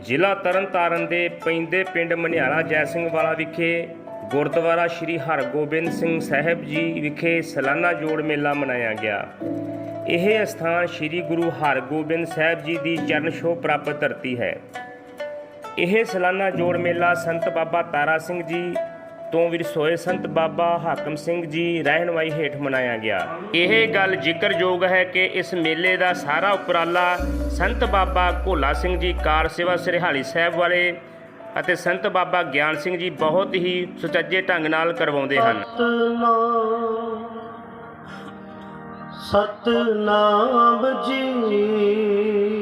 ਜ਼ਿਲ੍ਹਾ ਤਰਨਤਾਰਨ ਦੇ ਪੈਂਦੇ ਪਿੰਡ ਮਨਿਆਲਾ ਜੈ ਸਿੰਘ ਵਾਲਾ ਵਿਖੇ ਗੁਰਦੁਆਰਾ ਸ੍ਰੀ ਹਰਗੋਬਿੰਦ ਸਿੰਘ ਸਾਹਿਬ ਜੀ ਵਿਖੇ ਸਾਲਾਨਾ ਜੋੜ ਮੇਲਾ ਮਨਾਇਆ ਗਿਆ। ਇਹ ਸਥਾਨ ਸ੍ਰੀ ਗੁਰੂ ਹਰਗੋਬਿੰਦ ਸਾਹਿਬ ਜੀ ਦੀ ਚਰਨ ਛੋਹ ਪ੍ਰਾਪਤ ਧਰਤੀ ਹੈ। ਇਹ ਸਾਲਾਨਾ ਜੋੜ ਮੇਲਾ ਸੰਤ ਬਾਬਾ ਤਾਰਾ ਸਿੰਘ ਜੀ ਤੋਂ ਵਿਰਸੋਏ ਸੰਤ ਬਾਬਾ ਹਾਕਮ ਸਿੰਘ ਜੀ ਰਹਿਨਵਾਈ ਹੇਠ ਮਨਾਇਆ ਗਿਆ। ਇਹ ਗੱਲ ਜ਼ਿਕਰਯੋਗ ਹੈ ਕਿ ਇਸ ਮੇਲੇ ਦਾ ਸਾਰਾ ਉਪਰਾਲਾ ਸੰਤ ਬਾਬਾ ਭੋਲਾ ਸਿੰਘ ਜੀ ਕਾਰ ਸੇਵਾ ਸਰਹਾਲੀ ਸਾਹਿਬ ਵਾਲੇ ਅਤੇ ਸੰਤ ਬਾਬਾ ਗਿਆਨ ਸਿੰਘ ਜੀ ਬਹੁਤ ਹੀ ਸੁਚੱਜੇ ਢੰਗ ਨਾਲ ਕਰਵਾਉਂਦੇ ਹਨ। ਸਤਨਾਮ ਜੀ।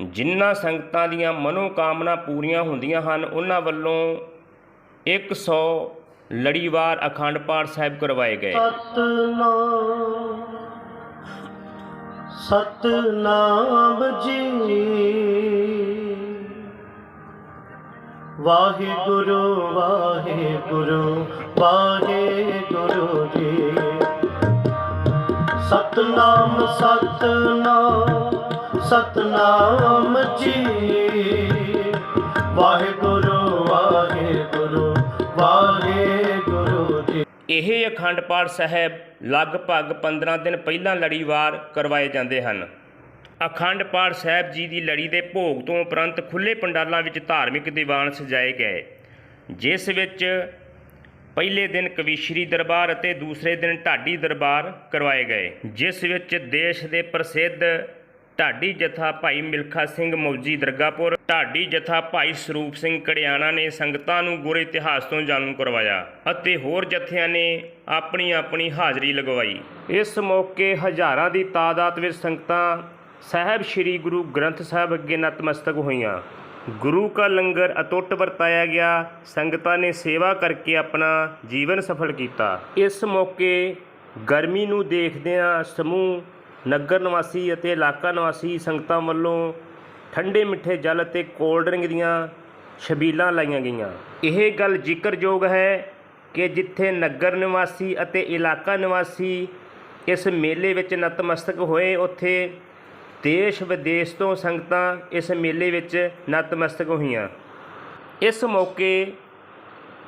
ਜਿਨ੍ਹਾਂ ਸੰਗਤਾਂ ਦੀਆਂ ਮਨੋਕਾਮਨਾ ਪੂਰੀਆਂ ਹੁੰਦੀਆਂ ਹਨ, ਉਹਨਾਂ ਵੱਲੋਂ 100 ਲੜੀਵਾਰ ਅਖੰਡ ਪਾਠ ਸਾਹਿਬ ਕਰਵਾਏ ਗਏ। ਸਤਨਾਮ ਸਤਨਾਮ ਜੀ। ਵਾਹਿਗੁਰੂ ਵਾਹਿਗੁਰੂ ਵਾਹਿਗੁਰੂ ਜੀ। ਸਤਨਾਮ ਸਤਨਾਮ। ਸਤਨਾਮ ਜੀ। ਵਾਹਿਗੁਰੂ ਵਾਹਿਗੁਰੂ ਵਾਹਿਗੁਰੂ ਜੀ। ਇਹ ਅਖੰਡ ਪਾਠ ਸਾਹਿਬ ਲਗਭਗ 15 ਦਿਨ ਪਹਿਲਾਂ ਲੜੀਵਾਰ ਕਰਵਾਏ ਜਾਂਦੇ ਹਨ। ਅਖੰਡ ਪਾਠ ਸਾਹਿਬ ਜੀ ਦੀ ਲੜੀ ਦੇ ਭੋਗ ਤੋਂ ਉਪਰੰਤ ਖੁੱਲੇ ਪੰਡਾਲਾਂ ਵਿੱਚ ਧਾਰਮਿਕ ਦੀਵਾਨ ਸਜਾਏ ਗਏ, ਜਿਸ ਵਿੱਚ ਪਹਿਲੇ ਦਿਨ ਕਵੀਸ਼ਰੀ ਦਰਬਾਰ ਅਤੇ ਦੂਸਰੇ ਦਿਨ ਢਾਡੀ ਦਰਬਾਰ ਕਰਵਾਏ ਗਏ, ਜਿਸ ਵਿੱਚ ਦੇਸ਼ ਦੇ ਪ੍ਰਸਿੱਧ ਢਾਡੀ ਜਥਾ ਭਾਈ ਮਿਲਖਾ ਸਿੰਘ ਮੌਜੀ ਦਰਗਾਪੁਰ। ਢਾਡੀ ਜਥਾ ਭਾਈ ਸਰੂਪ ਸਿੰਘ ਕੜਿਆਣਾ ਨੇ ਸੰਗਤਾਂ ਨੂੰ ਗੁਰ ਇਤਿਹਾਸ ਤੋਂ ਜਾਣੂ ਕਰਵਾਇਆ ਅਤੇ ਹੋਰ ਜਥਿਆਂ ਨੇ ਆਪਣੀ ਆਪਣੀ ਹਾਜ਼ਰੀ ਲਗਵਾਈ। ਇਸ ਮੌਕੇ ਹਜ਼ਾਰਾਂ ਦੀ ਤਾਦਾਦ ਵਿੱਚ ਸੰਗਤਾਂ ਸਾਹਿਬ ਸ੍ਰੀ ਗੁਰੂ ਗ੍ਰੰਥ ਸਾਹਿਬ ਅੱਗੇ ਨਤਮਸਤਕ ਹੋਈਆਂ। ਗੁਰੂ ਕਾ ਲੰਗਰ ਅਟੁੱਟ ਵਰਤਾਇਆ ਗਿਆ। ਸੰਗਤਾਂ ਨੇ ਸੇਵਾ ਕਰਕੇ ਆਪਣਾ ਜੀਵਨ ਸਫਲ ਕੀਤਾ। ਇਸ ਮੌਕੇ ਗਰਮੀ ਨੂੰ ਦੇਖਦਿਆਂ ਸਮੂਹ ਨਗਰ ਨਿਵਾਸੀ ਅਤੇ ਇਲਾਕਾ ਨਿਵਾਸੀ ਸੰਗਤਾਂ ਵੱਲੋਂ ਠੰਡੇ ਮਿੱਠੇ ਜਲ ਅਤੇ ਕੋਲਡ ਡਰਿੰਕ ਦੀਆਂ ਛਬੀਲਾਂ ਲਾਈਆਂ ਗਈਆਂ। ਇਹ ਗੱਲ ਜ਼ਿਕਰਯੋਗ ਹੈ ਕਿ ਜਿੱਥੇ ਨਗਰ ਨਿਵਾਸੀ ਅਤੇ ਇਲਾਕਾ ਨਿਵਾਸੀ ਇਸ ਮੇਲੇ ਵਿੱਚ ਨਤਮਸਤਕ ਹੋਏ, ਉੱਥੇ ਦੇਸ਼ ਵਿਦੇਸ਼ ਤੋਂ ਸੰਗਤਾਂ ਇਸ ਮੇਲੇ ਵਿੱਚ ਨਤਮਸਤਕ ਹੋਈਆਂ। ਇਸ ਮੌਕੇ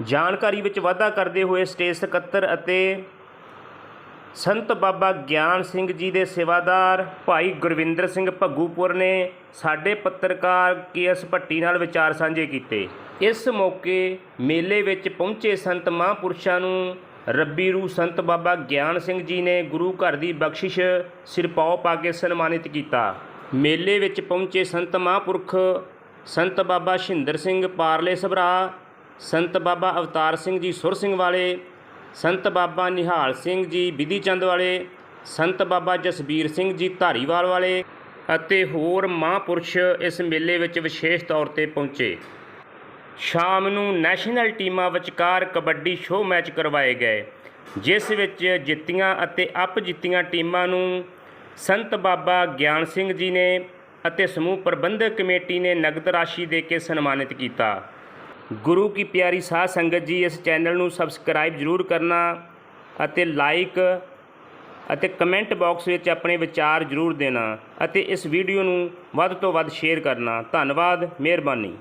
ਜਾਣਕਾਰੀ ਵਿੱਚ ਵਾਧਾ ਕਰਦੇ ਹੋਏ ਸਟੇਜ ਸਕੱਤਰ ਅਤੇ ਸੰਤ ਬਾਬਾ ਗਿਆਨ ਸਿੰਘ ਜੀ ਦੇ ਸੇਵਾਦਾਰ ਭਾਈ ਗੁਰਵਿੰਦਰ ਸਿੰਘ ਭੱਗੂਪੁਰ ਨੇ ਸਾਡੇ ਪੱਤਰਕਾਰ ਕੇਐਸ ਭੱਟੀ ਨਾਲ ਵਿਚਾਰ ਸਾਂਝੇ ਕੀਤੇ। ਇਸ ਮੌਕੇ ਮੇਲੇ ਵਿੱਚ ਪਹੁੰਚੇ ਸੰਤ ਮਹਾਂਪੁਰਸ਼ਾਂ ਨੂੰ ਰੱਬੀ ਰੂ ਸੰਤ ਬਾਬਾ ਗਿਆਨ ਸਿੰਘ ਜੀ ਨੇ ਗੁਰੂ ਘਰ ਦੀ ਬਖਸ਼ਿਸ਼ ਸਿਰਪਾਉ ਪਾ ਕੇ ਸਨਮਾਨਿਤ ਕੀਤਾ। ਮੇਲੇ ਵਿੱਚ ਪਹੁੰਚੇ ਸੰਤ ਮਹਾਂਪੁਰਖ ਸੰਤ ਬਾਬਾ ਸ਼ਿੰਦਰ ਸਿੰਘ ਪਾਰਲੇ ਸਭਰਾ, ਸੰਤ ਬਾਬਾ ਅਵਤਾਰ ਸਿੰਘ ਜੀ ਸੁਰ ਸਿੰਘ ਵਾਲੇ ਸੰਤ ਬਾਬਾ ਨਿਹਾਲ ਸਿੰਘ ਜੀ ਬਿਧੀ ਚੰਦ ਵਾਲੇ, ਸੰਤ ਬਾਬਾ ਜਸਬੀਰ ਸਿੰਘ ਜੀ ਧਾਰੀਵਾਲ ਵਾਲੇ ਅਤੇ ਹੋਰ ਮਹਾਂਪੁਰਸ਼ ਇਸ ਮੇਲੇ ਵਿੱਚ ਵਿਸ਼ੇਸ਼ ਤੌਰ ਤੇ ਪਹੁੰਚੇ। ਸ਼ਾਮ ਨੂੰ ਨੈਸ਼ਨਲ ਟੀਮਾਂ ਵਿਚਕਾਰ ਕਬੱਡੀ ਸ਼ੋਅ ਮੈਚ ਕਰਵਾਏ ਗਏ, ਜਿਸ ਵਿੱਚ ਜਿੱਤੀਆਂ ਅਤੇ ਅਪ ਜਿੱਤੀਆਂ ਟੀਮਾਂ ਨੂੰ ਸੰਤ ਬਾਬਾ ਗਿਆਨ ਸਿੰਘ ਜੀ ਨੇ ਅਤੇ ਸਮੂਹ ਪ੍ਰਬੰਧਕ ਕਮੇਟੀ ਨੇ ਨਗਦ ਰਾਸ਼ੀ ਦੇ ਕੇ ਸਨਮਾਨਿਤ ਕੀਤਾ। ਗੁਰੂ ਕੀ ਪਿਆਰੀ ਸਾਧ ਸੰਗਤ ਜੀ, ਇਸ ਚੈਨਲ ਨੂੰ ਸਬਸਕ੍ਰਾਈਬ ਜ਼ਰੂਰ ਕਰਨਾ ਅਤੇ ਲਾਈਕ ਅਤੇ ਕਮੈਂਟ ਬਾਕਸ ਵਿੱਚ ਆਪਣੇ ਵਿਚਾਰ ਜ਼ਰੂਰ ਦੇਣਾ ਅਤੇ ਇਸ ਵੀਡੀਓ ਨੂੰ ਵੱਧ ਤੋਂ ਵੱਧ ਸ਼ੇਅਰ ਕਰਨਾ। ਧੰਨਵਾਦ, ਮਿਹਰਬਾਨੀ।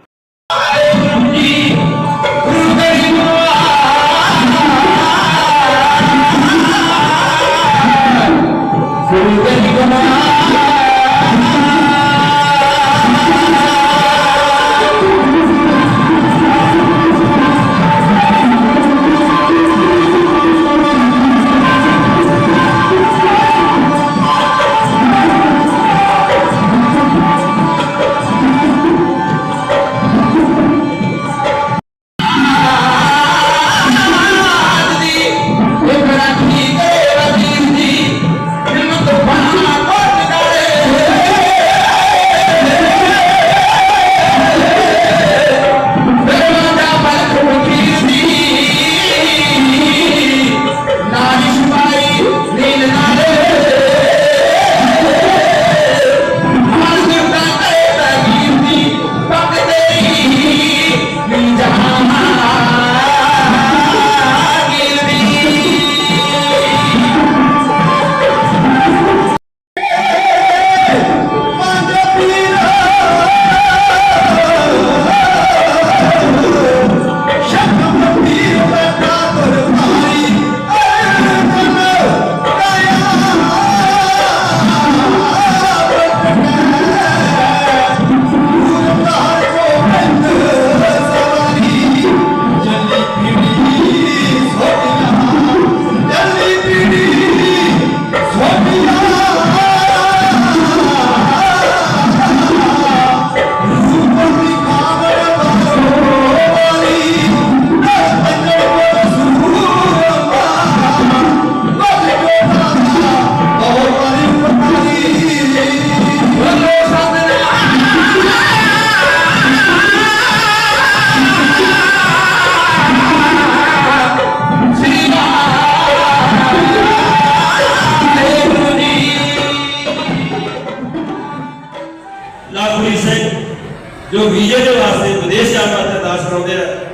ਇਹ ਮੇਰਾ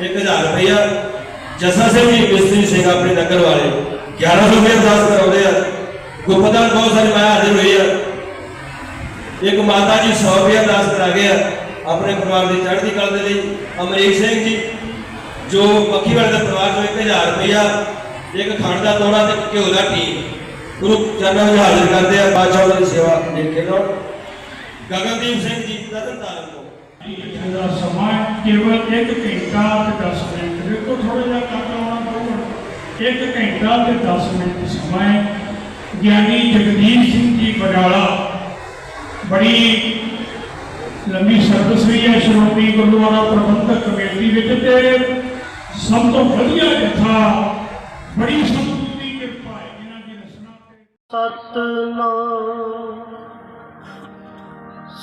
1000 ਰੁਪਇਆ ਜਸਾ ਸਿੰਘ ਜੀ, ਮਿਸਤਰੀ ਸਿੰਘ ਆਪਣੇ ਨਗਰ ਵਾਲੇ। 1100 ਰੁਪਏ ਅਰਦਾਸ ਕਰਾਉਂਦੇ ਆ। ਗੁਪਤਾਂ ਬਹੁਤ ਸਾਰੇ ਮੈਂ ਹਾਜ਼ਰ ਹੋਏ ਆ। ਇੱਕ ਮਾਤਾ ਜੀ 100 ਰੁਪਏ ਅਰਦਾਸ ਕਰਾ ਗਏ ਆ ਆਪਣੇ ਪਰਿਵਾਰ ਦੀ ਚੜ੍ਹਦੀ ਕਲਾ ਦੇ ਲਈ। ਅਮਰੀਕ ਸਿੰਘ ਜੀ, ਜੋ ਮੱਖੀਵਾਲ ਦੇ ਪਰਿਵਾਰ ਤੋਂ 1000 ਰੁਪਇਆ ਇੱਕ ਖੰਡ ਦਾ ਤੋੜਾ ਤੇ ਘਿਓ ਦਾ ਟੀ ਗੁਰੂ ਚਰਨਾਂ ਵਿੱਚ ਹਾਜ਼ਰ ਕਰਦੇ ਆ। ਬਾਦਸ਼ਾਹ ਦੀ ਸੇਵਾ ਦੇਖ ਕੇ ਲੋ ਗਗਨਦੀਪ ਸਿੰਘ ਜੀ ਤਰਨਤਾਰਨ ਤੋਂ ਇਹਦਾ ਸਮਾਂ ਕੇਵਲ 1 ਘੰਟਾ ਤੇ 10 ਮਿੰਟ। ਦੇਖੋ ਥੋੜਾ ਜਿਹਾ ਕੰਮ ਆਉਣਾ ਪਊਗਾ। 1 ਘੰਟਾ ਤੇ 10 ਮਿੰਟ ਸਮਾਂ ਗਿਆਨੀ ਜਗਦੀਪ ਸਿੰਘ ਜੀ ਬਡਾਲਾ, ਬੜੀ ਲੰਮੀ ਸਰਵਿਸ ਵੀ ਹੈ ਸ਼੍ਰੋਮਣੀ ਗੁਰਦੁਆਰਾ ਪ੍ਰਬੰਧਕ ਕਮੇਟੀ ਵਿੱਚ ਤੇ ਸਭ ਤੋਂ ਵਧੀਆ ਜਥਾ, ਬੜੀ ਸੰਤੁਸ਼ਟੀ ਦੀ ਕਿਰਪਾ ਹੈ ਇਹਨਾਂ ਦੀ ਰਚਨਾ ਸਤਨਾਮ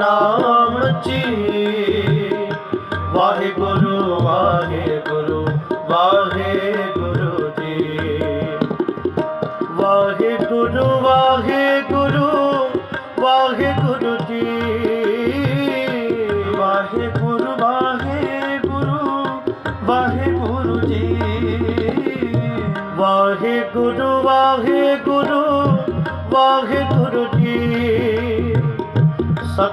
নাম চির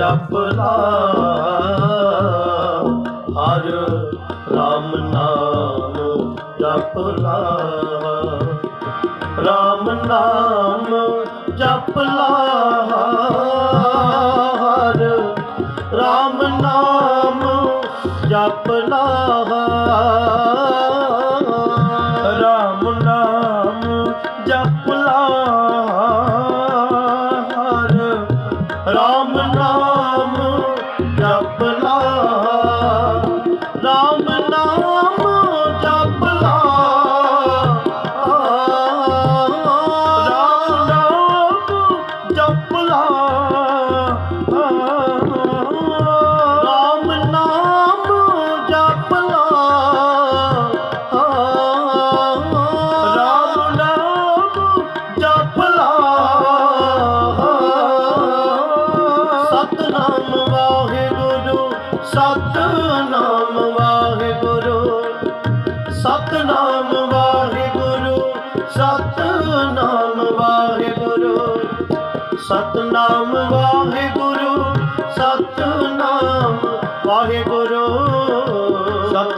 ਜਪਨਾ ਹਰ ਰਾਮ ਨਾਮ ਜਪਨਾ ਰਾਮ ਨਾਮ ਜਪਨਾ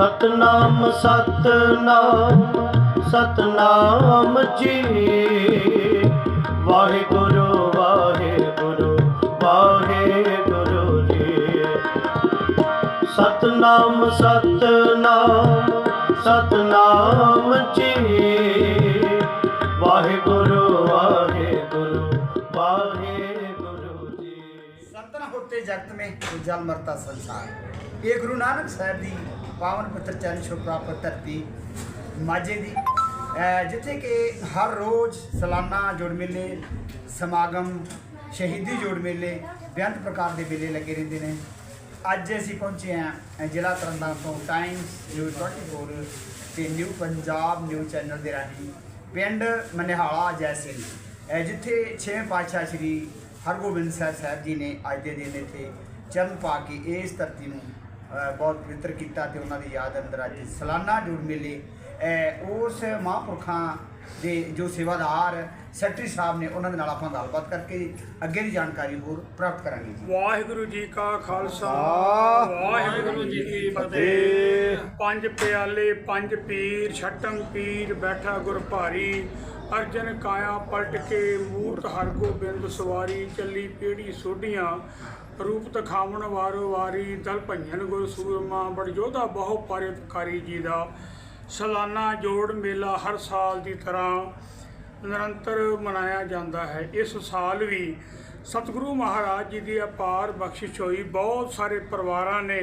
ਸਤਨਾਮ ਸਤਨਾਮ ਸਤਨਾਮ ਜੀ ਵਾਹਿਗੁਰੂ ਵਾਹਿਗੁਰੂ ਵਾਹਿਗੁਰੂ ਜੀ ਸਤਨਾਮ ਸਤਨਾਮ ਸਤਨਾਮ ਜੀ ਵਾਹਿਗੁਰੂ ਵਾਹਿਗੁਰੂ ਵਾਹਿਗੁਰੂ ਜੀ संतना होते जगत में उज्जवल मरता संसार ये गुरु नानक ਸਾਹਿਬ ਦੀ ਪਾਵਨ ਪਵਿੱਤਰ ਚਰਨ ਛੋ ਪ੍ਰਾਪਤ ਧਰਤੀ ਮਾਝੇ ਦੀ। ਜਿੱਥੇ ਕਿ ਹਰ ਰੋਜ਼ ਸਾਲਾਨਾ ਜੋੜ ਮੇਲੇ, ਸਮਾਗਮ, ਸ਼ਹੀਦੀ ਜੋੜ ਮੇਲੇ, ਬੇਅੰਤ ਪ੍ਰਕਾਰ ਦੇ ਮੇਲੇ ਲੱਗੇ ਰਹਿੰਦੇ ਨੇ। ਅੱਜ ਅਸੀਂ ਪਹੁੰਚੇ ਹਾਂ ਜ਼ਿਲ੍ਹਾ ਤਰਨਤਾਰਨ ਤੋਂ ਟਾਈਮਸ ਨਿਊਜ਼ 24 ਤੇ ਨਿਊ ਪੰਜਾਬ ਨਿਊਜ਼ ਚੈਨਲ ਦੇ ਰਾਹੀਂ ਪਿੰਡ ਮਨਿਹਾਲਾ ਜੈ ਜਿੱਥੇ ਛੇਵੇਂ ਪਾਤਸ਼ਾਹ ਸ੍ਰੀ ਹਰਗੋਬਿੰਦ ਸਾਹਿਬ ਸਾਹਿਬ ਜੀ ਨੇ ਅੱਜ ਦੇ ਦਿਨ ਇੱਥੇ ਚਰਨ ਪਾ ਕੇ ਇਸ ਧਰਤੀ ਨੂੰ ਬਹੁਤ ਪਵਿੱਤਰ ਕੀਤਾ ਤੇ ਉਹਨਾਂ ਦੀ ਯਾਦ ਅੰਦਰ ਅੱਜ ਸਾਲਾਨਾ ਜੋੜ ਮੇਲੇ। ਉਸ ਮਹਾਂਪੁਰਖਾਂ ਦੇ ਜੋ ਸੇਵਾਦਾਰ ਸੈਕਟਰੀ ਸਾਹਿਬ ਨੇ ਉਹਨਾਂ ਦੇ ਨਾਲ ਆਪਾਂ ਗੱਲਬਾਤ ਕਰਕੇ ਅੱਗੇ ਦੀ ਜਾਣਕਾਰੀ ਹੋਰ ਪ੍ਰਾਪਤ ਕਰਾਂਗੇ ਜੀ। ਵਾਹਿਗੁਰੂ ਜੀ ਕਾ ਖਾਲਸਾ ਵਾਹਿਗੁਰੂ ਜੀ ਕੀ ਫਤਿਹ। ਪੰਜ ਪਿਆਲੇ ਪੰਜ ਪੀਰ ਛਟਮ ਪੀਰ ਬੈਠਾ ਗੁਰ ਭਾਰੀ। ਅਰਜਨ ਕਾਇਆ ਪਲਟ ਕੇ ਮੂਰਤ ਹਰਗੋਬਿੰਦ ਸਵਾਰੀ ਚੱਲੀ ਪੀੜੀ ਸੋਢੀਆਂ। ਰੂਪ ਤਖਾਵਣ ਵਾਰੋ ਵਾਰੀ ਦਲ ਭੰਜਨ ਗੁਰ ਸੂਰਮਾ ਬੜ ਬਹੁ ਪਰਿਤਕਾਰੀ ਜੀ ਦਾ। ਸਾਲਾਨਾ ਜੋੜ ਮੇਲਾ ਹਰ ਸਾਲ ਦੀ ਤਰ੍ਹਾਂ ਨਿਰੰਤਰ ਮਨਾਇਆ ਜਾਂਦਾ ਹੈ। ਇਸ ਸਾਲ ਵੀ ਸਤਿਗੁਰੂ ਮਹਾਰਾਜ ਜੀ ਦੀ ਅਪਾਰ ਬਖਸ਼ਿਸ਼ ਹੋਈ। ਬਹੁਤ ਸਾਰੇ ਪਰਿਵਾਰਾਂ ਨੇ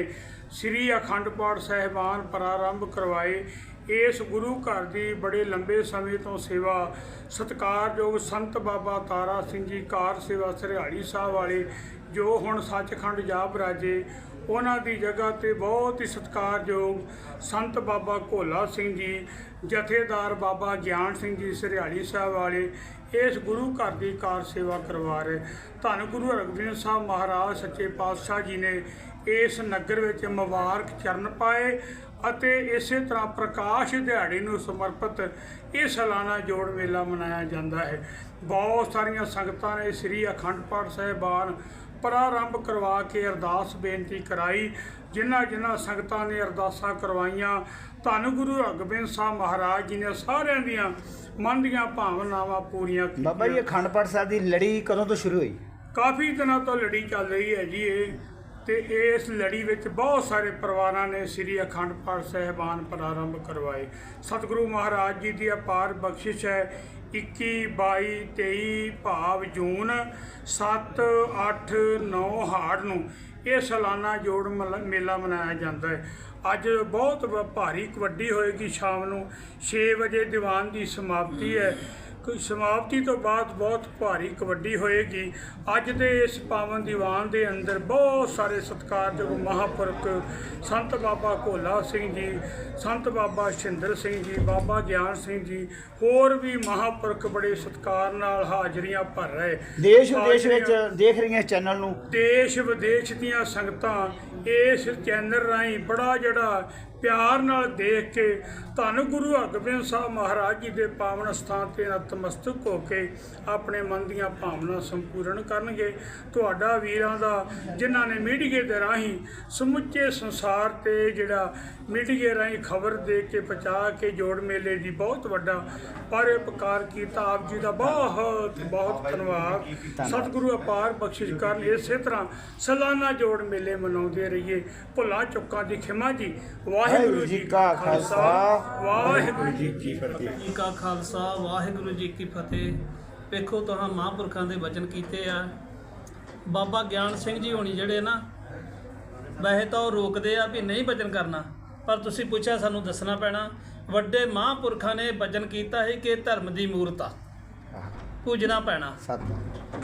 ਸ੍ਰੀ ਅਖੰਡ ਪਾਠ ਸਹਿਬਾਨ ਪ੍ਰਾਰੰਭ ਕਰਵਾਏ। ਇਸ ਗੁਰੂ ਘਰ ਦੀ ਬੜੇ ਲੰਬੇ ਸਮੇਂ ਤੋਂ ਸੇਵਾ, ਸਤਿਕਾਰਯੋਗ ਸੰਤ ਬਾਬਾ ਤਾਰਾ ਸਿੰਘ ਜੀ ਕਾਰ ਸੇਵਾ ਸਰਿਆੜੀ ਸਾਹਿਬ ਵਾਲੇ ਜੋ ਹੁਣ ਸੱਚਖੰਡ ਜਾ ਰਾਜੇ, ਉਹਨਾਂ ਦੀ ਜਗ੍ਹਾ ਤੇ ਬਹੁਤ ਹੀ ਸਤਿਕਾਰਯੋਗ ਸੰਤ ਬਾਬਾ ਭੋਲਾ ਸਿੰਘ ਜੀ, ਜਥੇਦਾਰ ਬਾਬਾ ਗਿਆਨ ਸਿੰਘ ਜੀ ਸਰਿਆੜੀ ਸਾਹਿਬ ਵਾਲੇ, ਇਸ ਗੁਰੂ ਘਰ ਦੀ ਕਾਰ ਸੇਵਾ ਕਰਵਾ ਰਹੇ। ਧੰਨ ਗੁਰੂ ਹਰਗੋਬਿੰਦ ਸਾਹਿਬ ਮਹਾਰਾਜ, ਸੱਚੇ ਪਾਤਸ਼ਾਹ ਜੀ ਨੇ ਇਸ ਨਗਰ ਵਿੱਚ ਮੁਬਾਰਕ ਚਰਨ ਪਾਏ ਅਤੇ ਇਸੇ ਤਰ੍ਹਾਂ ਪ੍ਰਕਾਸ਼ ਦਿਹਾੜੀ ਨੂੰ ਸਮਰਪਿਤ ਇਹ ਸਾਲਾਨਾ ਜੋੜ ਮੇਲਾ ਮਨਾਇਆ ਜਾਂਦਾ ਹੈ। ਬਹੁਤ ਸਾਰੀਆਂ ਸੰਗਤਾਂ ਨੇ ਸ੍ਰੀ ਅਖੰਡ ਪਾਠ ਸਾਹਿਬਾਨ ਪ੍ਰਾਰੰਭ ਕਰਵਾ ਕੇ ਅਰਦਾਸ ਬੇਨਤੀ ਕਰਾਈ। ਜਿਨ੍ਹਾਂ ਜਿਨ੍ਹਾਂ ਸੰਗਤਾਂ ਨੇ ਅਰਦਾਸਾਂ ਕਰਵਾਈਆਂ ਧੰਨ ਗੁਰੂ ਹਰਗੋਬਿੰਦ ਸਾਹਿਬ ਮਹਾਰਾਜ ਜੀ ਨੇ ਸਾਰਿਆਂ ਦੀਆਂ ਮਨ ਦੀਆਂ ਭਾਵਨਾਵਾਂ ਪੂਰੀਆਂ ਬਾਬਾ ਜੀ ਕੀਤੀਆਂ ਅਖੰਡ ਪਾਠ ਸਾਹਿਬ ਦੀ ਲੜੀ ਕਦੋਂ ਤੋਂ ਸ਼ੁਰੂ ਹੋਈ? ਕਾਫੀ ਦਿਨਾਂ ਤੋਂ ਲੜੀ ਚੱਲ ਰਹੀ ਹੈ ਜੀ ਇਹ। ਤੇ ਇਸ ਲੜੀ ਵਿੱਚ ਬਹੁਤ ਸਾਰੇ ਪਰਿਵਾਰਾਂ ਨੇ ਸ੍ਰੀ ਅਖੰਡ ਪਾਠ ਸਾਹਿਬਾਨ ਪ੍ਰਾਰੰਭ ਕਰਵਾਏ। ਸਤਿਗੁਰੂ ਮਹਾਰਾਜ ਜੀ ਦੀ ਅਪਾਰ ਬਖਸ਼ਿਸ਼ ਹੈ। 21 22 23 ਭਾਵ ਜੂਨ 7 8 9 ਹਾੜ ਨੂੰ ਇਹ ਸਾਲਾਨਾ ਜੋੜ ਮਲ- ਮੇਲਾ ਮਨਾਇਆ ਜਾਂਦਾ ਹੈ। ਅੱਜ ਬਹੁਤ ਵ- ਭਾਰੀ ਕਬੱਡੀ ਹੋਏਗੀ ਸ਼ਾਮ ਨੂੰ। 6 ਵਜੇ ਦੀਵਾਨ ਦੀ ਸਮਾਪਤੀ ਹੈ। ਸਮਾਪਤੀ ਤੋਂ ਬਾਅਦ ਬਹੁਤ ਭਾਰੀ ਕਬੱਡੀ ਹੋਏਗੀ। ਅੱਜ ਦੇ ਇਸ ਪਾਵਨ ਦੀਵਾਨ ਦੇ ਅੰਦਰ ਬਹੁਤ ਸਾਰੇ ਸਤਿਕਾਰਯੋਗ ਮਹਾਂਪੁਰਖ ਸੰਤ ਬਾਬਾ ਭੋਲਾ ਸਿੰਘ ਜੀ ਸੰਤ ਬਾਬਾ ਸ਼ਿੰਦਰ ਸਿੰਘ ਜੀ ਬਾਬਾ ਗਿਆਨ ਸਿੰਘ ਜੀ ਹੋਰ ਵੀ ਮਹਾਂਪੁਰਖ ਬੜੇ ਸਤਿਕਾਰ ਨਾਲ ਹਾਜ਼ਰੀਆਂ ਭਰ ਰਹੇ। ਦੇਸ਼ ਵਿਦੇਸ਼ ਵਿੱਚ ਦੇਖ ਰਹੀਆਂ ਚੈਨਲ ਨੂੰ। ਦੇਸ਼ ਵਿਦੇਸ਼ ਦੀਆਂ ਸੰਗਤਾਂ ਇਸ ਚੈਨਲ ਰਾਹੀਂ ਬੜਾ ਜਿਹੜਾ ਪਿਆਰ ਨਾਲ ਦੇਖ ਕੇ ਧੰਨ ਗੁਰੂ ਹਰਗੋਬਿੰਦ ਸਾਹਿਬ ਮਹਾਰਾਜ ਜੀ ਦੇ ਪਾਵਨ ਸਥਾਨ ਤੇ ਨਤਮਸਤਕ ਹੋ ਕੇ ਆਪਣੇ ਮਨ ਦੀਆਂ ਭਾਵਨਾ ਸੰਪੂਰਨ ਕਰਨਗੇ। ਤੁਹਾਡਾ ਵੀਰਾਂ ਦਾ, ਜਿਨ੍ਹਾਂ ਨੇ ਮੀਡੀਏ ਦੇ ਰਾਹੀਂ ਸਮੁੱਚੇ ਸੰਸਾਰ ਤੇ ਜਿਹੜਾ ਮੀਡੀਏ ਰਾਹੀਂ ਖਬਰ ਦੇ ਕੇ, ਪਹੁੰਚਾ ਕੇ ਜੋੜ ਮੇਲੇ ਦੀ ਬਹੁਤ ਵੱਡਾ ਪਰਉਪਕਾਰ ਕੀਤਾ, ਆਪ ਜੀ ਦਾ ਬਹੁਤ ਬਹੁਤ ਧੰਨਵਾਦ। ਸਤਿਗੁਰੂ ਅਪਾਰ ਬਖਸ਼ਿਸ਼ ਕਰਨ। ਇਸੇ ਤਰ੍ਹਾਂ ਸਲਾਨਾ ਜੋੜ ਮੇਲੇ ਮਨਾਉਂਦੇ ਰਹੀਏ। ਭੁੱਲਾਂ ਚੁੱਕਾਂ ਦੀ ਖਿਮਾ ਜੀ ਵਾਹਿਗੁਰੂ ਜੀ ਕਾ ਖਾਲਸਾ। ਵਾਹਿਗੁਰੂ ਜੀ ਕੀ ਫਤਿਹ ਜੀ ਕਾ ਖਾਲਸਾ ਵਾਹਿਗੁਰੂ ਜੀ ਕੀ ਫਤਿਹ। ਵੇਖੋ ਤੁਹਾਂ ਮਹਾਂਪੁਰਖਾਂ ਦੇ ਵਚਨ ਕੀਤੇ ਆ। ਬਾਬਾ ਗਿਆਨ ਸਿੰਘ ਜੀ ਹੋਣੀ ਜਿਹੜੇ ਨਾ ਵੈਸੇ ਤਾਂ ਉਹ ਰੋਕਦੇ ਆ ਵੀ ਨਹੀਂ ਭਜਨ ਕਰਨਾ ਪਰ ਤੁਸੀਂ ਪੁੱਛਿਆ ਸਾਨੂੰ ਦੱਸਣਾ ਪੈਣਾ। ਵੱਡੇ ਮਹਾਂਪੁਰਖਾਂ ਨੇ ਵਚਨ ਕੀਤਾ ਹੈ ਕਿ ਧਰਮ ਦੀ ਮੂਰਤ ਆ। ਪੂਜਣਾ ਪੈਣਾ।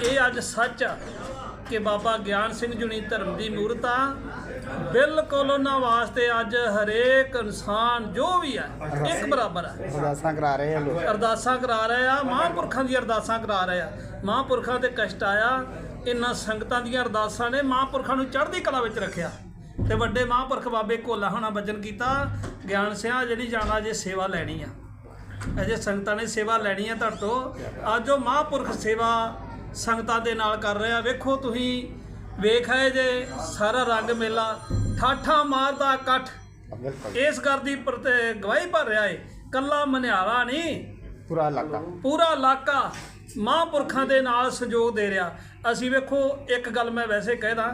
ਇਹ ਅੱਜ ਸੱਚ ਆ। ਕਿ ਬਾਬਾ ਗਿਆਨ ਸਿੰਘ ਜੀ ਨੇ ਧਰਮ ਦੀ ਮੂਰਤ ਆ। ਬਿਲਕੁਲ ਉਹਨਾਂ ਵਾਸਤੇ ਅੱਜ ਹਰੇਕ ਇਨਸਾਨ ਜੋ ਵੀ ਹੈ ਇੱਕ ਬਰਾਬਰ ਹੈ। ਅਰਦਾਸਾਂ ਕਰਾ ਰਹੇ ਆ ਲੋਕ। ਅਰਦਾਸਾਂ ਕਰਾ ਰਹੇ ਆ ਮਹਾਂਪੁਰਖਾਂ ਦੀ ਅਰਦਾਸਾਂ ਕਰਾ ਰਹੇ ਆ। ਮਹਾਂਪੁਰਖਾਂ ਤੇ ਕਸ਼ਟ ਆਇਆ ਇਹਨਾਂ ਸੰਗਤਾਂ ਦੀਆਂ ਅਰਦਾਸਾਂ ਨੇ ਮਹਾਂਪੁਰਖਾਂ ਨੂੰ ਚੜ੍ਹਦੀ ਕਲਾ ਵਿੱਚ ਰੱਖਿਆ। ਤੇ ਵੱਡੇ ਮਹਾਂਪੁਰਖ ਬਾਬੇ ਕੋਲਾ ਹੋਣਾ ਬਚਨ ਕੀਤਾ ਗਿਆਨ ਸਿਆ ਜਿਹੜੀ ਜਾਣਾ ਜੇ ਸੇਵਾ ਲੈਣੀ ਆ। ਅਜੇ ਸੰਗਤਾਂ ਨੇ ਸੇਵਾ ਲੈਣੀ ਆ ਤੁਹਾਡੇ ਤੋਂ। ਅੱਜ ਉਹ ਮਹਾਂਪੁਰਖ ਸੇਵਾ ਸੰਗਤਾਂ ਦੇ ਨਾਲ ਕਰ ਰਿਹਾ। ਵੇਖੋ ਤੁਸੀਂ ਵੇਖ ਆਏ ਜੇ ਸਾਰਾ ਰੰਗ ਮੇਲਾ ਠਾਠਾ ਮਾਰਦਾ ਇਕੱਠ। ਇਸ ਗੱਲ ਦੀ ਪ੍ਰਤੇ ਗਵਾਹੀ ਭਰ ਰਿਹਾ ਏ। ਕੱਲਾ ਮਨਿਆਰਾ ਨਹੀਂ। ਪੂਰਾ ਇਲਾਕਾ। ਪੂਰਾ ਇਲਾਕਾ ਮਹਾਂਪੁਰਖਾਂ ਦੇ ਨਾਲ ਸੰਯੋਗ ਦੇ ਰਿਹਾ। ਅਸੀਂ ਵੇਖੋ ਇੱਕ ਗੱਲ ਮੈਂ ਵੈਸੇ ਕਹਿਦਾ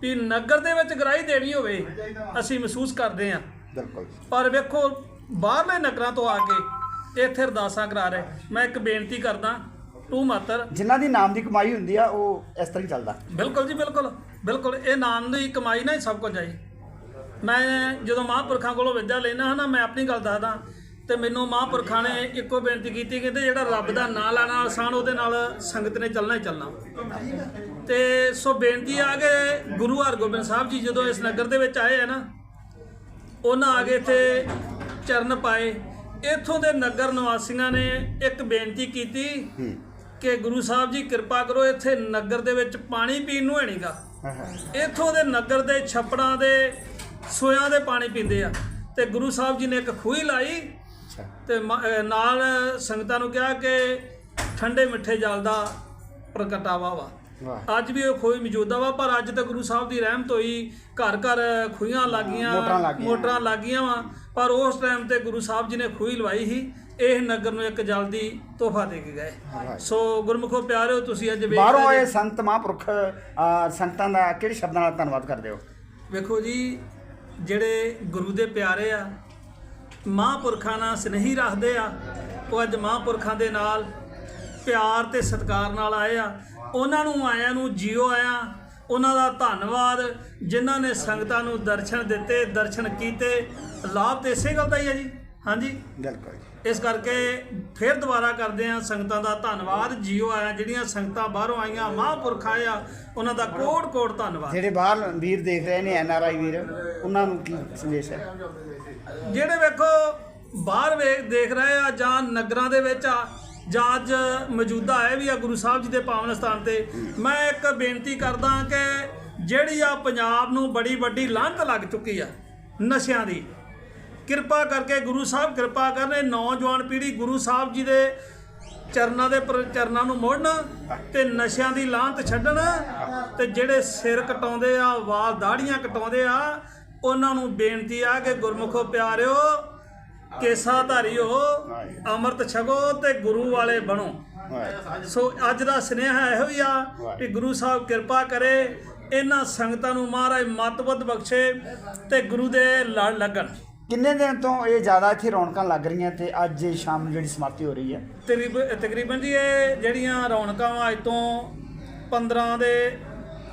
ਵੀ ਨਗਰ ਦੇ ਵਿੱਚ ਗਰਾਈ ਦੇਣੀ ਹੋਵੇ ਅਸੀਂ ਮਹਿਸੂਸ ਕਰਦੇ ਹਾਂ ਬਿਲਕੁਲ। ਪਰ ਵੇਖੋ ਬਾਹਰਲੇ ਨਗਰਾਂ ਤੋਂ ਆ ਕੇ ਇੱਥੇ ਅਰਦਾਸਾਂ ਕਰਾ ਰਹੇ। ਮੈਂ ਇੱਕ ਬੇਨਤੀ ਕਰਦਾ ਤੂੰ ਮਾਤਰ। ਜਿਨ੍ਹਾਂ ਦੀ ਨਾਮ ਦੀ ਕਮਾਈ ਹੁੰਦੀ ਆ ਉਹ ਇਸ ਤਰ੍ਹਾਂ ਹੀ ਚੱਲਦਾ। ਬਿਲਕੁਲ ਜੀ ਬਿਲਕੁਲ। ਬਿਲਕੁਲ ਇਹ ਨਾਮ ਦੀ ਕਮਾਈ ਨਾਲ ਹੀ ਸਭ ਕੁਝ ਆਈ ਮੈਂ ਜਦੋਂ ਮਹਾਂਪੁਰਖਾਂ ਕੋਲੋਂ ਵਿਦਿਆ ਲੈਣਾ ਹਾਂ ਨਾ ਮੈਂ ਆਪਣੀ ਗੱਲ ਦੱਸਦਾ। ਤੇ ਮੈਨੂੰ ਮਹਾਂਪੁਰਖਾਂ ਨੇ ਇੱਕੋ ਬੇਨਤੀ ਕੀਤੀ ਕਿ ਤੇ ਜਿਹੜਾ ਰੱਬ ਦਾ ਨਾਮ ਲੈਣਾ ਆਸਾਨ ਉਹਦੇ ਨਾਲ ਸੰਗਤ ਨੇ ਚੱਲਣਾ ਹੀ ਚੱਲਣਾ। ਤੇ ਸੋ ਬੇਨਤੀ ਆ ਕਿ ਗੁਰੂ ਹਰਗੋਬਿੰਦ ਸਾਹਿਬ ਜੀ ਜਦੋਂ ਇਸ ਨਗਰ ਦੇ ਵਿੱਚ ਆਏ ਆ ਨਾ ਉਹਨਾਂ ਆ ਕੇ ਇੱਥੇ ਚਰਨ ਪਾਏ। ਇੱਥੋਂ ਦੇ ਨਗਰ ਨਿਵਾਸੀਆਂ ਨੇ ਇੱਕ ਬੇਨਤੀ ਕੀਤੀ ਕਿ ਗੁਰੂ ਸਾਹਿਬ ਜੀ ਕਿਰਪਾ ਕਰੋ ਇੱਥੇ ਨਗਰ ਦੇ ਵਿੱਚ ਪਾਣੀ ਪੀਣ ਨੂੰ ਹੈ ਨਹੀਂਗਾ ਇੱਥੋਂ ਦੇ ਨਗਰ ਦੇ ਛੱਪੜਾਂ ਦੇ ਸੋਇਆਂ ਦੇ ਪਾਣੀ ਪੀਂਦੇ ਆ। ਤੇ ਗੁਰੂ ਸਾਹਿਬ ਜੀ ਨੇ ਇੱਕ ਖੂਹੀ ਲਾਈ ਤੇ ਨਾਲ ਸੰਗਤਾਂ ਨੂੰ ਕਿਹਾ ਕਿ ਠੰਡੇ ਮਿੱਠੇ ਜਲ ਦਾ ਪ੍ਰਗਟਾਵਾ ਵਾ ਅੱਜ ਵੀ ਉਹ ਖੂਹੀ ਮੌਜੂਦਾ ਵਾ ਪਰ ਅੱਜ ਤਾਂ ਗੁਰੂ ਸਾਹਿਬ ਦੀ ਰਹਿਮਤ ਹੋਈ ਘਰ ਘਰ ਖੂਹੀਆਂ ਲੱਗੀਆਂ। ਮੋਟਰਾਂ ਲੱਗੀਆਂ। ਵਾ। ਪਰ ਉਸ ਟਾਈਮ ਤੇ ਗੁਰੂ ਸਾਹਿਬ ਜੀ ਨੇ ਖੂਹੀ ਲਵਾਈ ਸੀ। ਇਹ ਨਗਰ ਨੂੰ ਇੱਕ ਜਲ ਦੀ ਤੋਹਫਾ ਦੇ ਕੇ ਗਏ। ਸੋ ਗੁਰਮੁਖੋ ਪਿਆਰਿਓ ਤੁਸੀਂ ਅੱਜ ਵੇਖ ਬਾਹਰੋਂ ਆਏ ਸੰਤ ਮਹਾਂਪੁਰਖ ਸੰਗਤਾਂ ਦਾ ਕਿਹੜੇ ਸ਼ਬਦਾਂ ਨਾਲ ਧੰਨਵਾਦ ਕਰਦੇ ਹੋ? ਵੇਖੋ ਜੀ ਜਿਹੜੇ ਗੁਰੂ ਦੇ ਪਿਆਰੇ ਆ ਮਹਾਂਪੁਰਖਾਂ ਨਾਲ ਸਨੇਹੀ ਰੱਖਦੇ ਆ ਉਹ ਅੱਜ ਮਹਾਂਪੁਰਖਾਂ ਦੇ ਨਾਲ ਪਿਆਰ ਤੇ ਸਤਿਕਾਰ ਨਾਲ ਆਏ ਆ। ਉਹਨਾਂ ਨੂੰ ਆਇਆਂ ਨੂੰ ਜਿਉ ਆਇਆ ਉਹਨਾਂ ਦਾ ਧੰਨਵਾਦ ਜਿਨ੍ਹਾਂ ਨੇ ਸੰਗਤਾਂ ਨੂੰ ਦਰਸ਼ਨ ਦਿੱਤੇ ਦਰਸ਼ਨ ਕੀਤੇ। ਲਾਭ ਤੇ ਇਸੇ ਗੱਲ ਦਾ ਹੀ ਹੈ ਜੀ। ਹਾਂਜੀ? ਬਿਲਕੁਲ। ਇਸ ਕਰਕੇ ਫਿਰ ਦੁਬਾਰਾ ਕਰਦੇ ਆ ਸੰਗਤਾਂ ਦਾ ਧੰਨਵਾਦ। ਜਿਉ ਆਇਆ ਜਿਹੜੀਆਂ ਸੰਗਤਾਂ ਬਾਹਰੋਂ ਆਈਆਂ ਮਹਾਂਪੁਰਖ ਆਇਆ ਉਹਨਾਂ ਦਾ ਕੋਟ ਕੋਟ ਧੰਨਵਾਦ। ਜਿਹੜੇ ਬਾਹਰ ਵੀਰ ਦੇਖ ਰਹੇ ਨੇ ਐਨ ਆਰ ਆਈ ਵੀਰ ਉਹਨਾਂ ਨੂੰ ਕੀ ਸੰਦੇਸ਼ ਹੈ? ਜਿਹੜੇ ਵੇਖੋ ਬਾਹਰ ਵੇਖ ਦੇਖ ਰਹੇ ਆ ਜਾਂ ਨਗਰਾਂ ਦੇ ਵਿੱਚ ਆ ਜਾਂ ਅੱਜ ਮੌਜੂਦਾ ਹੈ ਵੀ ਆ ਗੁਰੂ ਸਾਹਿਬ ਜੀ ਦੇ ਪਾਵਨ ਸਥਾਨ ਤੇ ਮੈਂ ਇੱਕ ਬੇਨਤੀ ਕਰਦਾ ਕਿ ਜਿਹੜੀ ਆ ਪੰਜਾਬ ਨੂੰ ਬੜੀ ਵੱਡੀ ਲਾਹਨਤ ਲੱਗ ਚੁੱਕੀ ਆ ਨਸ਼ਿਆਂ ਦੀ। ਕਿਰਪਾ ਕਰਕੇ ਗੁਰੂ ਸਾਹਿਬ ਕਿਰਪਾ ਕਰਨੇ, ਨੌਜਵਾਨ ਪੀੜ੍ਹੀ ਗੁਰੂ ਸਾਹਿਬ ਜੀ ਦੇ ਚਰਨਾਂ ਦੇ ਪਰ- ਚਰਨਾਂ ਨੂੰ ਮੋੜਨ ਤੇ ਨਸ਼ਿਆਂ ਦੀ ਲਾਹਨਤ ਛੱਡਣ ਤੇ ਜਿਹੜੇ ਸਿਰ ਕਟਾਉਂਦੇ ਆ, ਵਾਲ ਦਾੜੀਆਂ ਕਟਾਉਂਦੇ ਆ, ਉਹਨਾਂ ਨੂੰ ਬੇਨਤੀ ਆ ਕਿ ਗੁਰਮੁਖੋ ਪਿਆਰਿਓ, ਕੇਸਾ ਧਾਰੀਓ, ਅੰਮ੍ਰਿਤ ਛਕੋ ਤੇ ਗੁਰੂ ਵਾਲੇ ਬਣੋ। ਸੋ ਅੱਜ ਦਾ ਸੁਨੇਹਾ ਇਹੋ ਹੀ ਆ ਕਿ ਗੁਰੂ ਸਾਹਿਬ ਕਿਰਪਾ ਕਰੇ, ਇਹਨਾਂ ਸੰਗਤਾਂ ਨੂੰ ਮਹਾਰਾਜ ਮਤਬਦ ਬਖਸ਼ੇ ਤੇ ਗੁਰੂ ਦੇ ਲੜ ਲੱਗਣ। ਕਿੰਨੇ ਦਿਨ ਤੋਂ ਇਹ ਜ਼ਿਆਦਾ ਇੱਥੇ ਰੌਣਕਾਂ ਲੱਗ ਰਹੀਆਂ ਤੇ ਅੱਜ ਸ਼ਾਮ ਨੂੰ ਜਿਹੜੀ ਸਮਾਪਤੀ ਹੋ ਰਹੀ ਹੈ? ਤਕਰੀਬ- ਤਕਰੀਬਨ ਜੀ ਇਹ ਜਿਹੜੀਆਂ ਰੌਣਕਾਂ ਵਾ, ਅੱਜ ਤੋਂ 15 ਦੇ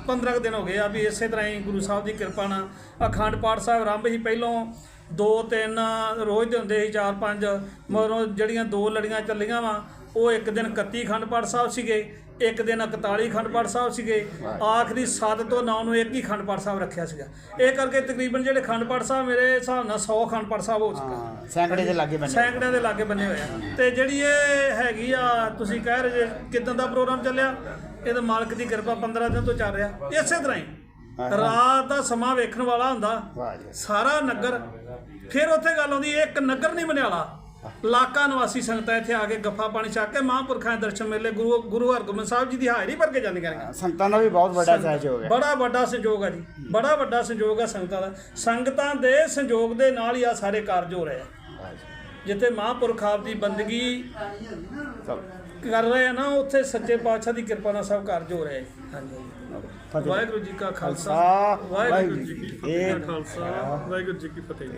15 ਕੁ ਦਿਨ ਹੋ ਗਏ ਆ ਵੀ ਇਸੇ ਤਰ੍ਹਾਂ ਹੀ ਗੁਰੂ ਸਾਹਿਬ ਦੀ ਕਿਰਪਾ ਨਾਲ ਅਖੰਡ ਪਾਠ ਸਾਹਿਬ ਆਰੰਭ ਸੀ। ਪਹਿਲੋਂ ਦੋ ਤਿੰਨ ਰੋਜ਼ ਦੇ ਹੁੰਦੇ ਸੀ, ਚਾਰ ਪੰਜ, ਮਗਰੋਂ ਜਿਹੜੀਆਂ ਦੋ ਲੜੀਆਂ ਚੱਲੀਆਂ ਵਾ ਉਹ ਇੱਕ ਦਿਨ 31 ਅਖੰਡ ਪਾਠ ਸਾਹਿਬ ਸੀਗੇ ਇੱਕ ਦਿਨ 41 ਅਖੰਡ ਪਾਠ ਸਾਹਿਬ ਸੀਗੇ। ਆਖਰੀ 7 ਤੋਂ 9 ਨੂੰ ਇੱਕ ਹੀ ਅਖੰਡ ਪਾਠ ਸਾਹਿਬ ਰੱਖਿਆ ਸੀਗਾ। ਇਹ ਕਰਕੇ ਤਕਰੀਬਨ ਜਿਹੜੇ ਅਖੰਡ ਪਾਠ ਸਾਹਿਬ ਮੇਰੇ ਹਿਸਾਬ ਨਾਲ 100 ਅਖੰਡ ਪਾਠ ਸਾਹਿਬ ਹੋ ਚੁੱਕਾ। ਸੈਂਕੜੇ ਦੇ ਲਾਗੇ ਬੰਨੇ ਸੈਂਕੜਿਆਂ ਦੇ ਲਾਗੇ ਬੰਨੇ ਹੋਏ ਆ। ਤੇ ਜਿਹੜੀ ਇਹ ਹੈਗੀ ਆ ਤੁਸੀਂ ਕਹਿ ਰਹੇ ਜੇ ਕਿਦਾਂ ਦਾ ਪ੍ਰੋਗਰਾਮ ਚੱਲਿਆ? ਇਹ ਤਾਂ ਮਾਲਕ ਦੀ ਕਿਰਪਾ 15 ਦਿਨ ਤੋਂ ਚੱਲ ਰਿਹਾ। ਇਸੇ ਤਰ੍ਹਾਂ ਹੀ। ਰਾਤ ਦਾ ਸਮਾਂ ਵੇਖਣ ਵਾਲਾ ਹੁੰਦਾ। ਸਾਰਾ ਨਗਰ। ਫਿਰ ਉੱਥੇ ਗੱਲ ਆਉਂਦੀ ਇੱਕ ਨਗਰ ਨਹੀਂ ਬਣਿਆਲਾ ਇਲਾਕਾ ਨਿਵਾਸੀ ਸੰਗਤਾਂ ਇੱਥੇ ਆ ਕੇ ਗੱਫਾ ਪਾਣੀ ਛਕ ਕੇ ਮਹਾਂਪੁਰਖਾਂ ਦੇ ਦਰਸ਼ਨ ਮੇਲੇ ਗੁਰੂ ਗੁਰੂ ਹਰਗੋਬਿੰਦ ਸਾਹਿਬ ਜੀ ਦੀ ਹਾਜ਼ਰੀ ਭਰ ਕੇ ਜਾਂਦੀਆਂ ਨੇ ਸੰਗਤਾਂ ਦਾ ਵੀ ਬਹੁਤ ਵੱਡਾ ਸਹਿਯੋਗ ਹੈ। ਬੜਾ ਵੱਡਾ ਸੰਯੋਗ ਆ ਜੀ। ਬੜਾ ਵੱਡਾ ਸੰਯੋਗ ਆ ਸੰਗਤਾਂ ਦਾ। ਸੰਗਤਾਂ ਦੇ ਸੰਯੋਗ ਦੇ ਨਾਲ ਹੀ ਆ ਸਾਰੇ ਕਾਰਜ ਹੋ ਰਹੇ ਆ। ਜਿੱਥੇ ਮਹਾਂਪੁਰਖ ਆਪ ਦੀ ਬੰਦਗੀ ਕਰ ਰਹੇ ਆ ਨਾ ਉੱਥੇ ਸੱਚੇ ਪਾਤਸ਼ਾਹ ਦੀ ਕਿਰਪਾ ਨਾਲ ਸਭ ਕਾਰਜ ਹੋ ਰਹੇ ਹਾਂਜੀ। ਵਾਹਿਗੁਰੂ ਜੀ ਕਾ ਖਾਲਸਾ। ਵਾਹਿਗੁਰੂ ਜੀ ਕੀ ਫਤਿਹ। ਵਾਹਿਗੁਰੂ ਜੀ ਕੀ ਫਤਿਹ।